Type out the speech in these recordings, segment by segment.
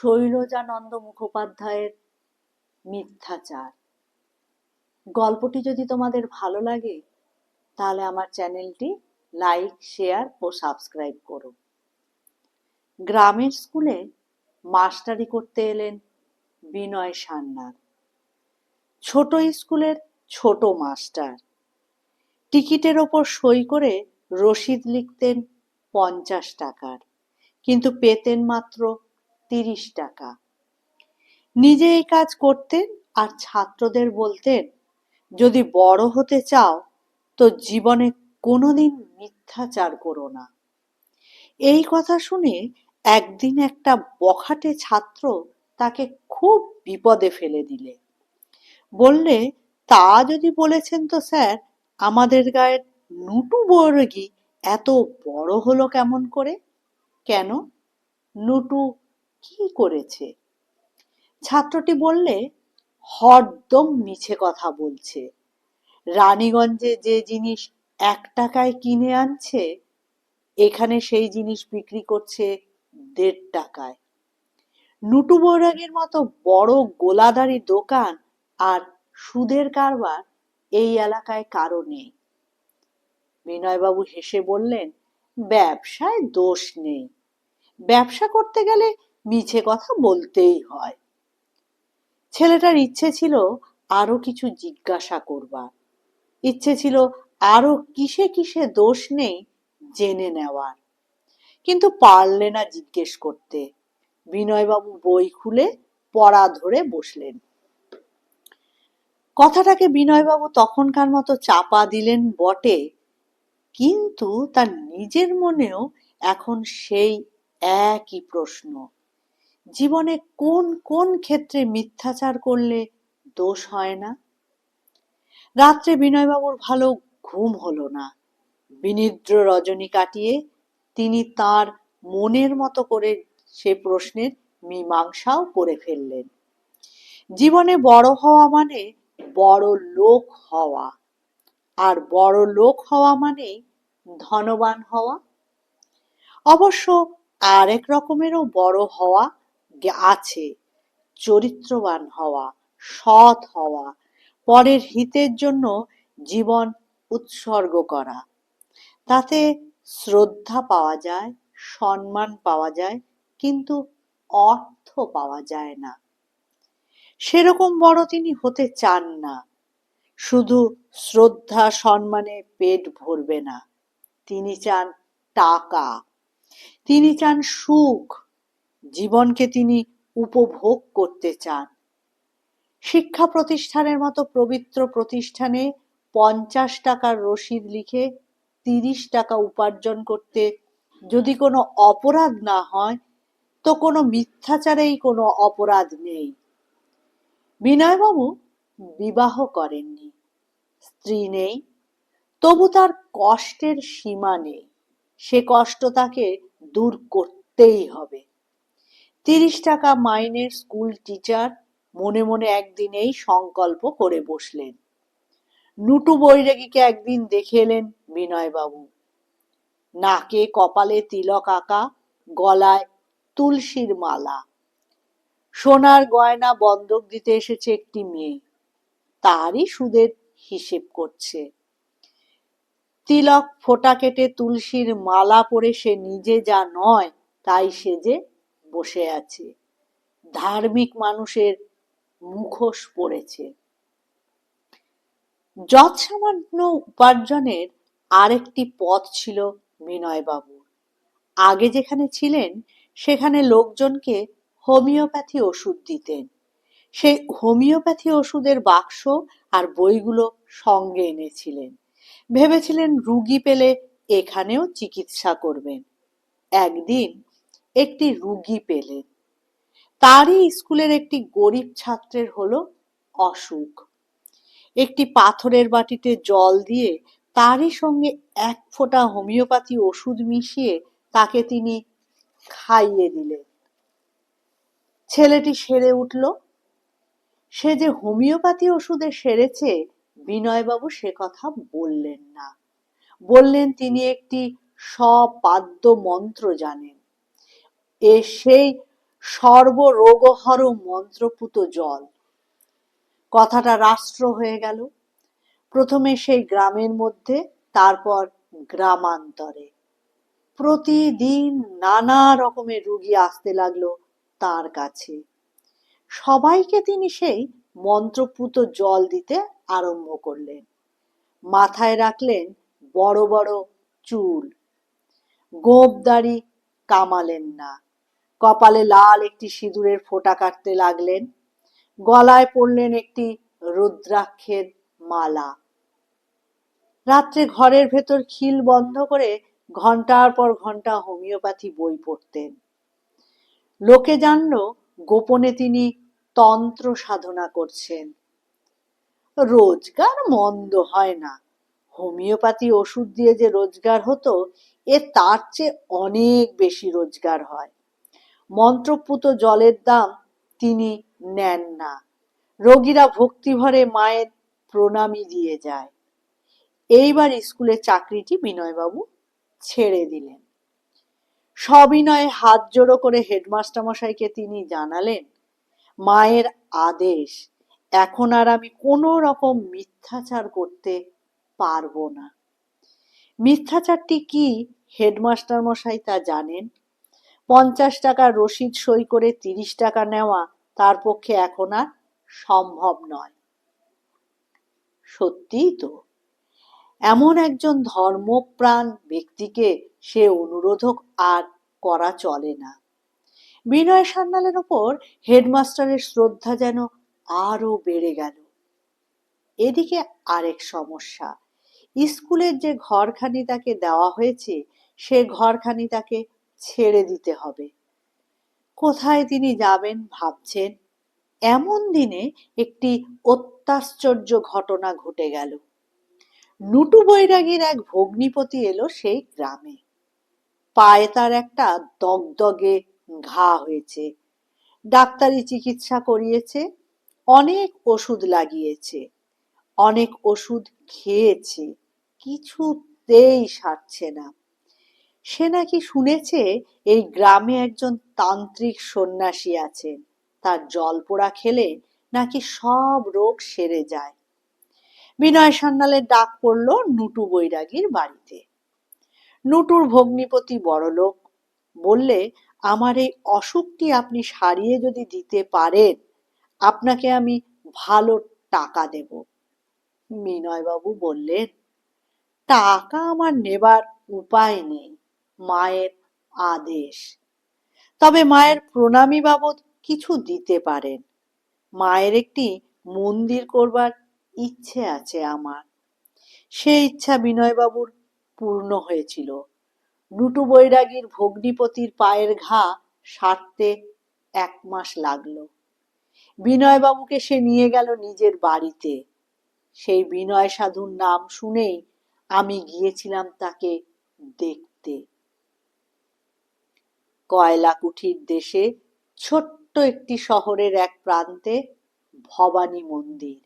শৈলজানন্দ মুখোপাধ্যায়ের মিথ্যাচার। গল্পটি যদি তোমাদের ভালো লাগে, তাহলে আমার চ্যানেলটি লাইক, শেয়ার ও সাবস্ক্রাইব করো। গ্রামের স্কুলে মাস্টারি করতে এলেন বিনয় সান্যাল। ছোট স্কুলের ছোট মাস্টার। টিকিটের ওপর সই করে রসিদ লিখতেন পঞ্চাশ টাকার, কিন্তু পেতেন মাত্র তিরিশ টাকা। নিজে এই কাজ করতেন আর ছাত্রদের বলতেন, যদি বড় হতে চাও, তো জীবনে কোনোদিন মিথ্যাচার করো না। এই কথা শুনে একদিন একটা বখাটে ছাত্র তাকে খুব বিপদে ফেলে দিলে। বললে, তা যদি বলেছেন তো স্যার, আমাদের গায়ের নুটু বর্গী এত বড় হলো কেমন করে? কেন? নুটু কি করেছে? ছাত্রটি বললে, হরদম মিছে কথা বলছে। রানীগঞ্জে যে জিনিস এক টাকায় কিনে আনছে, এখানে সেই জিনিস বিক্রি করছে দেড় টাকায়। নুটু বৈরাগের মতো বড় গোলাদারি দোকান আর সুদের কারবার এই এলাকায় কারও নেই। বিনয়বাবু হেসে বললেন, ব্যবসায় দোষ নেই। ব্যবসা করতে গেলে মিছে কথা বলতেই হয়। ছেলেটার ইচ্ছে ছিল আরও কিছু জিজ্ঞাসা করবার। ইচ্ছে ছিল আরও কিসে কিসে দোষ নেই জেনে নেওয়ার। কিন্তু পারলে না জিজ্ঞেস করতে। বিনয়বাবু বই খুলে পড়া ধরে বসলেন। কথাটাকে বিনয়বাবু তখনকার মতো চাপা দিলেন বটে, কিন্তু তার নিজের মনেও এখন সেই একই প্রশ্ন। জীবনে কোন কোন ক্ষেত্রে মিথ্যাচার করলে দোষ হয় না? রাত্রে বিনয়বাবুর ভালো ঘুম হলো না। বিনিদ্র রজনী কাটিয়ে তিনি তার মনের মতো করে সে প্রশ্নের মীমাংসাও করে ফেললেন। জীবনে বড় হওয়া মানে বড় লোক হওয়া। আর বড় লোক হওয়া মানে ধনবান হওয়া। অবশ্য আরেক রকমেরও বড় হওয়া আছে চরিত্রবান হওয়া, সৎ হওয়া, পরের হিতের জন্য জীবন উৎসর্গ করা। তাতে শ্রদ্ধা পাওয়া যায়, সম্মান পাওয়া যায়, কিন্তু অর্থ পাওয়া যায় না। সেরকম বড় তিনি হতে চান না। শুধু শ্রদ্ধা, সম্মানে পেট ভরবে না। তিনি চান টাকা। তিনি চান সুখ। জীবনকে তিনি উপভোগ করতে চান। শিক্ষা প্রতিষ্ঠানের মতো পবিত্র প্রতিষ্ঠানে পঞ্চাশ টাকার রসিদ লিখে তিরিশ টাকা উপার্জন করতে যদি কোনো অপরাধ না হয়, তো কোনো মিথ্যাচারেই কোনো অপরাধ নেই। বিনয়বাবু বিবাহ করেননি। স্ত্রী নেই, তবু তার কষ্টের সীমা নেই। সে কষ্ট তাকে দূর করতেই হবে। তিরিশ টাকা মাইনের স্কুল টিচার মনে মনে একদিন এই সংকল্প করে বসলেন। নুটু বৈরাগীকে একদিন দেখে এলেন বিনয়বাবু। নাকে কপালে তিলক আঁকা, গলায় তুলসীর মালা। সোনার গয়না বন্ধক দিতে এসেছে একটি মেয়ে। তারই সুদের হিসেব করছে। তিলক ফোটা কেটে তুলসীর মালা পরে সে নিজে যা নয় তাই সেজে বসে আছে। ধার্মিক মানুষের মুখোশ পড়েছে। যৎসামান্য উপার্জনের আরেকটি পথ ছিল বিনয়বাবুর। আগে যেখানে ছিলেন, সেখানে লোকজনকে হোমিওপ্যাথি ওষুধ দিতেন। সেই হোমিওপ্যাথি ওষুধের বাক্স আর বইগুলো সঙ্গে এনেছিলেন। ভেবেছিলেন রুগী পেলে এখানেও চিকিৎসা করবেন। একদিন একটি রুগী পেলেন। তারই স্কুলের একটি গরিব ছাত্রের হলো অসুখ। একটি পাথরের বাটিতে জল দিয়ে তারই সঙ্গে এক ফোঁটা হোমিওপ্যাথি ওষুধ মিশিয়ে তাকে তিনি খাইয়ে দিলেন। ছেলেটি সেরে উঠল। সে যে হোমিওপ্যাথি ওষুধে সেরেছে, বিনয়বাবু সে কথা বললেন না। বললেন, তিনি একটি সপাদ্য মন্ত্র জানেন। এ সেই সর্বরোগহর মন্ত্রপুত জল। কথাটা রাষ্ট্র হয়ে গেল। প্রথমে সেই গ্রামের মধ্যে, তারপর গ্রামান্তরে। প্রতিদিন নানা রকমের রুগী আসতে লাগল তার কাছে। সবাইকে তিনি সেই মন্ত্রপুত জল দিতে আরম্ভ করলেন। মাথায় রাখলেন বড় বড় চুল। গোপ দাড়ি কামালেন না। কপালে লাল একটি সিঁদুরের ফোঁটা কাটতে লাগলেন। গলায় পড়লেন একটি রুদ্রাক্ষের মালা। রাত্রে ঘরের ভেতর খিল বন্ধ করে ঘণ্টার পর ঘণ্টা হোমিওপ্যাথি বই পড়তেন। লোকে জানল, গোপনে তিনি তন্ত্র সাধনা করছেন। রোজগার মন্দ হয় না। হোমিওপ্যাথি ওষুধ দিয়ে যে রোজগার হতো, এ তার চেয়ে অনেক বেশি রোজগার হয়। মন্ত্রপুত জলের দাম তিনি নেন না। রোগীরা ভক্তিভরে মায়ের প্রণামী দিয়ে যায়। এইবার স্কুলে চাকরিটি বিনয়বাবু ছেড়ে দিলেন। সবিনয়ে হাত জোড়ো করে হেডমাস্টার মশাইকে তিনি জানালেন, মায়ের আদেশ, এখন আর আমি কোনো রকম মিথ্যাচার করতে পারব না। মিথ্যাচারটি কি? হেডমাস্টার মশাই তা জানেন। পঞ্চাশ টাকার রসিদ সই করে তিরিশ টাকা নেওয়া তার পক্ষে এখন আর সম্ভব নয়। সত্যিই তো। এমন একজন ধর্মপ্রাণ ব্যক্তিকে সে অনুরোধ আর করা চলে না। বিনয় সান্যালের ওপর হেডমাস্টারের শ্রদ্ধা যেন আরও বেড়ে গেল। এদিকে আরেক সমস্যা, স্কুলের যে ঘরখানি তাকে দেওয়া হয়েছে, সে ঘরখানি তাকে ছেড়ে দিতে হবে। কোথায় তিনি যাবেন ভাবছেন? এমন দিনে একটি অত্যাশ্চর্য ঘটনা ঘটে গেল। নুটু বৈরাগীর এক ভগ্নিপতি এলো সেই গ্রামে। পায়ে তার একটা দগদগে ঘা হয়েছে। ডাক্তারি চিকিৎসা করিয়েছে, অনেক ওষুধ লাগিয়েছে, অনেক ওষুধ খেয়েছে, কিছুতেই সারছে না। সে নাকি শুনেছে এই গ্রামে একজন তান্ত্রিক সন্ন্যাসী আছেন। তার জল পোড়া খেলে নাকি সব রোগ সেরে যায়। বিনয় সান্যালের ডাক পড়ল নুটু বৈরাগীর বাড়িতে। নুটুর ভগ্নিপতি বড়লোক বললে, আমার এই অসুখটি আপনি সারিয়ে যদি দিতে পারেন, আপনাকে আমি ভালো টাকা দেব। বিনয়বাবু বললেন, টাকা আমার নেবার উপায় নেই। মায়ের আদেশ। তবে মায়ের প্রণামী বাবদ কিছু দিতে পারেন। মায়ের একটি মন্দির করবার ইচ্ছে আছে আমার। সে ইচ্ছা বিনয়বাবুর পূর্ণ হয়েছিল। নুটু বৈরাগীর ভগ্নিপতির পায়ের ঘা সারতে এক মাস লাগল। বিনয়বাবুকে সে নিয়ে গেল নিজের বাড়িতে। সেই বিনয় সাধুর নাম শুনেই আমি গিয়েছিলাম তাকে দেখতে। কয়লা কুঠির দেশে ছোট্ট একটি শহরের এক প্রান্তে ভবানী মন্দির।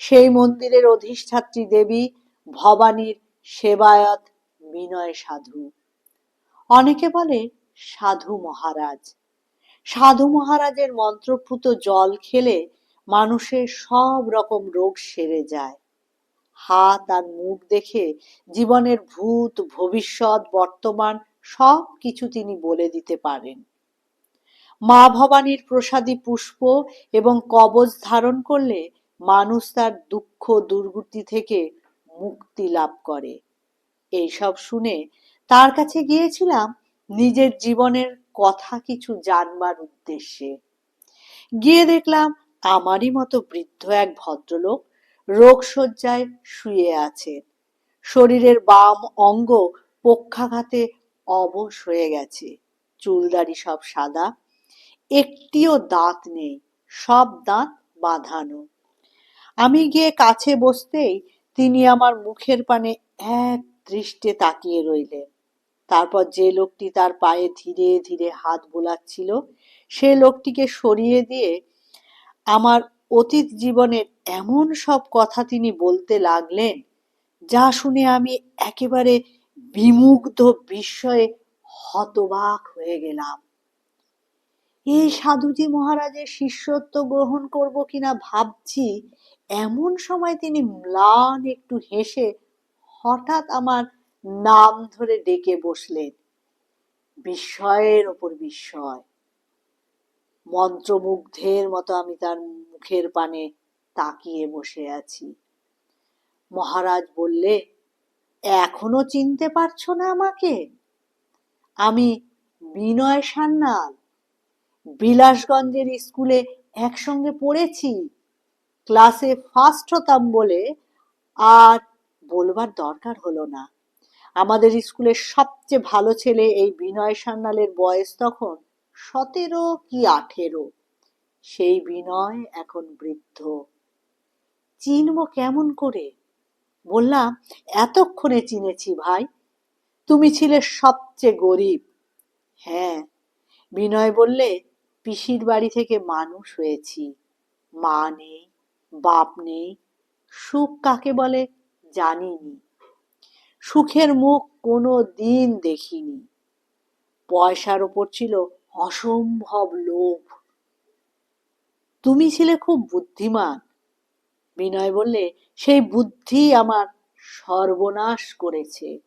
সেই মন্দিরের অধিষ্ঠাত্রী দেবী ভবানীর সেবায়ত বিনয় সাধু। অনেকে বলে সাধু মহারাজ। সাধু মহারাজের মন্ত্রপুত জল খেলে মানুষের সব রকম রোগ সেরে যায়। হাত আর মুখ দেখে জীবনের ভূত ভবিষ্যৎ বর্তমান সব কিছু তিনি বলে দিতে পারেন। মা ভবানীর প্রসাদী পুষ্প এবং কবচ ধারণ করলে মানুষ তার দুঃখ দুর্গতি থেকে মুক্তি লাভ করে। এইসব শুনে তার কাছে গিয়েছিলাম নিজের জীবনের কথা কিছু জানবার উদ্দেশ্যে। গিয়ে দেখলাম আমারই মতো বৃদ্ধ এক ভদ্রলোক রোগশয্যায় শুয়ে আছেন। শরীরের বাম অঙ্গ পক্ষাঘাতে অবশ হয়ে গেছে। চুলদারি সব সাদা। একটিও দাঁত নেই, সব দাঁত বাঁধানো। আমি গিয়ে কাছে বসতেই তিনি আমার মুখের পানে এক দৃষ্টে তাকিয়ে রইলেন। তারপর যে লোকটি তার পায়ে ধীরে ধীরে হাত বোলাচ্ছিল, সে লোকটিকে সরিয়ে দিয়ে আমার অতীত জীবনের এমন সব কথা তিনি বলতে লাগলেন, যা শুনে আমি একেবারে বিমুগ্ধ বিস্ময়ে হতবাক হয়ে গেলাম। এই সাধুজি মহারাজের শিষ্যত্ব গ্রহণ করব কিনা ভাবছি, এমন সময় তিনি ম্লান একটু হেসে হঠাৎ আমার নাম ধরে ডেকে বসলেন, বিস্ময়ের ওপর বিস্ময়। মন্ত্রমুগ্ধের মতো আমি তার মুখের পানে তাকিয়ে বসে আছি। মহারাজ বললে এখনও চিনতে পারছ না আমাকে? আমি বিনয় সান্যাল, বিলাসগঞ্জের স্কুলে একসঙ্গে পড়েছি। ক্লাসে ফার্স্ট হতাম বলে আর বলবার দরকার হলো না। আমাদের স্কুলের সবচেয়ে ভালো ছেলে এই বিনয় সান্যালের বয়স তখন সতেরো কি আঠেরো। সেই বিনয় এখন বৃদ্ধ। চিনব কেমন করে? বললাম, এতক্ষণে চিনেছি ভাই। তুমি ছিলে সবচেয়ে গরিব। হ্যাঁ বিনয় বললে, পিসির বাড়ি থেকে মানুষ হয়েছি। মা নেই, বাপ নেই, সুখ কাকে বলে জানিনি। সুখের মুখ কোনো দিন দেখিনি। পয়সার ওপর ছিল অসম্ভব লোভ। তুমি ছিলে খুব বুদ্ধিমান। বিনয় বললে, সেই বুদ্ধি আমার সর্বনাশ করেছে।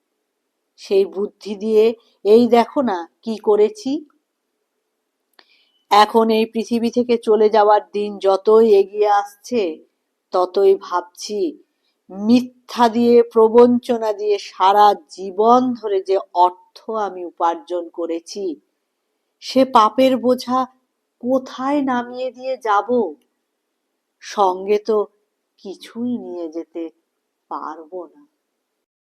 সেই বুদ্ধি দিয়ে এই দেখো না কি করেছি। এখন এই পৃথিবী থেকে চলে যাওয়ার দিন যতই এগিয়ে আসছে, ততই ভাবছি, মিথ্যা দিয়ে, প্রবঞ্চনা দিয়ে সারা জীবন ধরে যে অর্থ আমি উপার্জন করেছি, সে পাপের বোঝা কোথায় নামিয়ে দিয়ে যাব? সঙ্গে তো কিছুই নিয়ে যেতে পারব না।